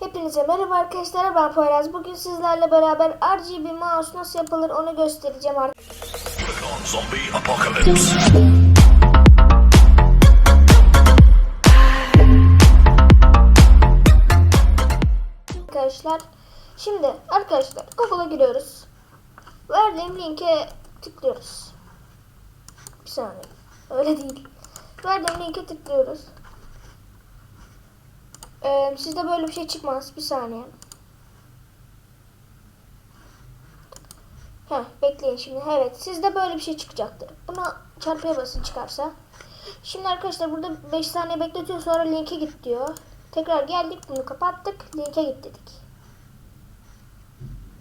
Hepinize merhaba arkadaşlar ben Poyraz. Bugün sizlerle beraber RGB mouse nasıl yapılır onu göstereceğim Apocalypse. arkadaşlar. Şimdi arkadaşlar Google'a giriyoruz. Verdiğim linke tıklıyoruz. Bir saniye. Öyle değil. Verdiğim linke tıklıyoruz. Ee, sizde böyle bir şey çıkmaz. Bir saniye. Heh, bekleyin şimdi. Evet, sizde böyle bir şey çıkacaktır. Buna çarpıya basın çıkarsa. Şimdi arkadaşlar burada 5 saniye bekletiyor sonra linke git diyor. Tekrar geldik bunu kapattık. Linke git dedik.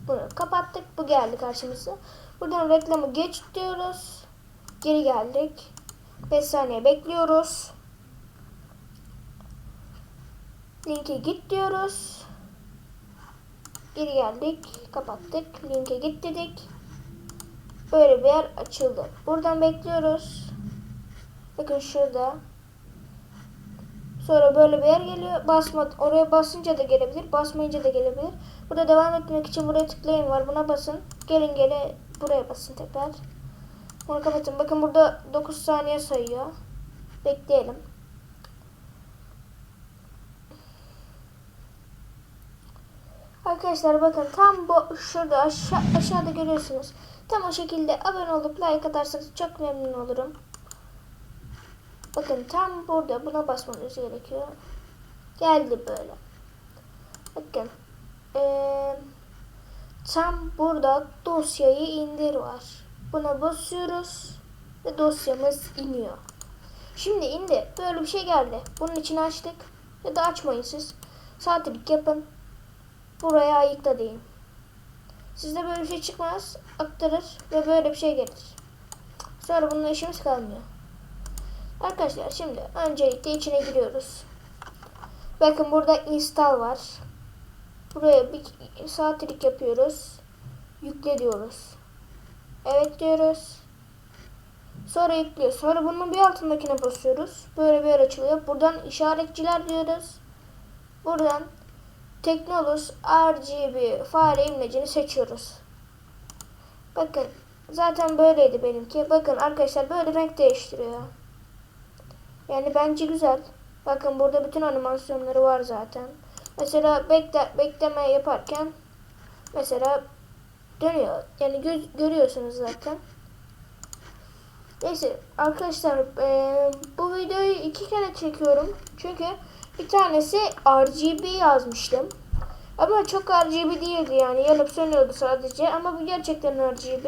Bunu kapattık. Bu geldi karşımıza. Buradan reklamı geç diyoruz. Geri geldik. 5 saniye bekliyoruz. Linke git diyoruz. Geri geldik. Kapattık. Linke git dedik. Böyle bir yer açıldı. Buradan bekliyoruz. Bakın şurada. Sonra böyle bir yer geliyor. Basma, oraya basınca da gelebilir. Basmayınca da gelebilir. Burada devam etmek için buraya tıklayın var. Buna basın. Gelin gele buraya basın tekrar. Bunu kapatın. Bakın burada 9 saniye sayıyor. Bekleyelim. Arkadaşlar bakın tam bu şurada aşağı, aşağıda görüyorsunuz. Tam o şekilde abone olup like atarsanız çok memnun olurum. Bakın tam burada buna basmanız gerekiyor. Geldi böyle. Bakın. Ee, tam burada dosyayı indir var. Buna basıyoruz ve dosyamız iniyor. Şimdi indi. Böyle bir şey geldi. Bunun için açtık. Ya da açmayın siz. Saatlik yapın. Buraya ayıkla deyin. Sizde böyle bir şey çıkmaz. Aktarır ve böyle bir şey gelir. Sonra bununla işimiz kalmıyor. Arkadaşlar şimdi öncelikle içine giriyoruz. Bakın burada install var. Buraya bir saatlik yapıyoruz. Yükle diyoruz. Evet diyoruz. Sonra yüklüyor. Sonra bunun bir altındakine basıyoruz. Böyle yer açılıyor. Buradan işaretçiler diyoruz. Buradan Teknolus RGB fare imlecini seçiyoruz. Bakın zaten böyleydi benimki. Bakın arkadaşlar böyle renk değiştiriyor. Yani bence güzel. Bakın burada bütün animasyonları var zaten. Mesela bekle, bekleme yaparken mesela dönüyor. Yani gö- görüyorsunuz zaten. Neyse arkadaşlar eee, bu videoyu iki kere çekiyorum. Çünkü bir tanesi RGB yazmıştım. Ama çok RGB değildi yani yanıp sönüyordu sadece. Ama bu gerçekten RGB.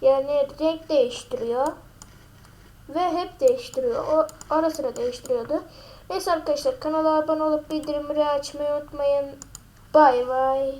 Yani renk değiştiriyor. Ve hep değiştiriyor. O ara sıra değiştiriyordu. Neyse arkadaşlar kanala abone olup bildirimleri açmayı unutmayın. Bay bay.